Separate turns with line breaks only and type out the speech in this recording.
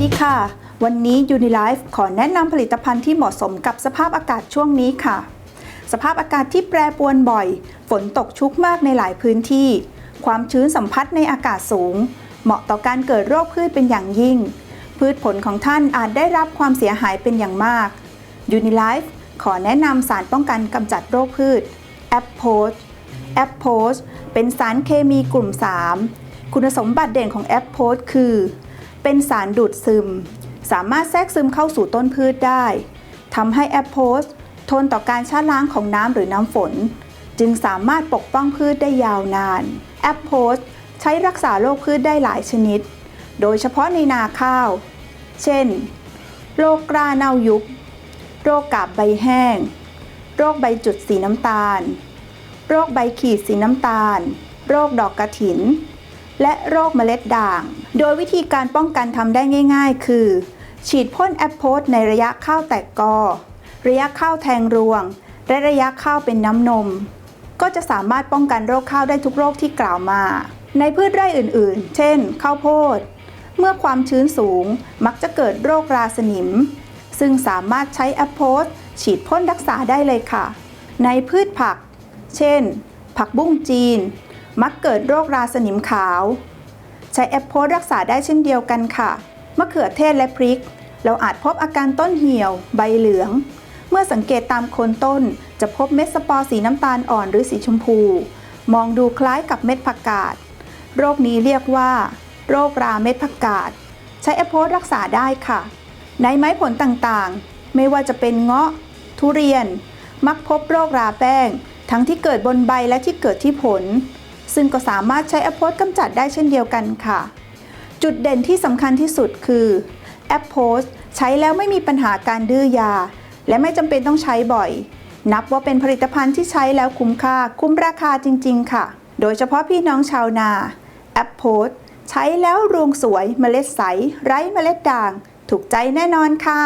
ดีค่ะ วันนี้ Unilife ขอแนะนำผลิตภัณฑ์ที่เหมาะสมกับสภาพอากาศช่วงนี้ค่ะ สภาพอากาศที่แปรปรวนบ่อย ฝนตกชุกมากในหลายพื้นที่ ความชื้นสัมผัสในอากาศสูง เหมาะต่อการเกิดโรคพืชเป็นอย่างยิ่ง พืชผลของท่านอาจได้รับความเสียหายเป็นอย่างมาก Unilife ขอแนะนำสารป้องกันกำจัดโรคพืช a p p o s แอปโพสเป็นสารเคมีกลุ่ม 3 คุณสมบัติเด่นของแอปโพสคือ เป็นสารดูดซึม สามารถแทรกซึมเข้าสู่ต้นพืชได้ทำให้แอปโพสทนต่อการชะล้างของน้ำหรือน้ำฝน จึงสามารถปกป้องพืชได้ยาวนานแอปโพสใช้รักษาโรคพืชได้หลายชนิด โดยเฉพาะในนาข้าว เช่น โรคกล้าเน่ายุบ โรคกาบใบแห้ง โรคใบจุดสีน้ำตาล โรคใบขีดสีน้ำตาล โรคดอกกระถิน และโรคเมล็ดด่าง โดยวิธีการป้องกันทำได้ง่าย ๆ คือ ฉีดพ่นแอปโพสในระยะข้าวแตกกอ ระยะข้าวแทงรวง และระยะข้าวเป็นน้ำนม ก็จะสามารถป้องกันโรคข้าวได้ทุกโรคที่กล่าวมา ในพืชไร่อื่นๆ เช่น ข้าวโพด เมื่อความชื้นสูงมักจะเกิดโรคราสนิม ซึ่งสามารถใช้แอปโพสฉีดพ่นรักษาได้เลยค่ะ ในพืชผัก เช่น ผักบุ้งจีน มักเกิดโรคราสนิมขาว ใช้แอปโพสรักษาได้เช่นเดียวกันค่ะ มะเขือเทศและพริก เราอาจพบอาการต้นเหี่ยว ใบเหลือง เมื่อสังเกตตามโคนต้น จะพบเม็ดสปอร์สีน้ำตาลอ่อนหรือสีชมพู มองดูคล้ายกับเม็ดผักกาด โรคนี้เรียกว่า โรคราเม็ดผักกาด ใช้แอปโพสรักษาได้ค่ะ ในไม้ผลต่างๆ ไม่ว่าจะเป็นเงาะ ทุเรียน มักพบโรคราแป้งทั้งที่เกิดบนใบและที่เกิดที่ผล ซึ่งก็สามารถใช้แอปโพสกำจัดได้เช่นเดียวกันค่ะ จุดเด่นที่สำคัญที่สุดคือแอปโพสใช้แล้วไม่มีปัญหาการดื้อยา และไม่จำเป็นต้องใช้บ่อย นับว่าเป็นผลิตภัณฑ์ที่ใช้แล้วคุ้มค่า คุ้มราคาจริง ๆ ค่ะ โดยเฉพาะพี่น้องชาวนาแอปโพสใช้แล้วรวงสวยเมล็ดใส ไร้เมล็ดด่าง ถูกใจแน่นอนค่ะ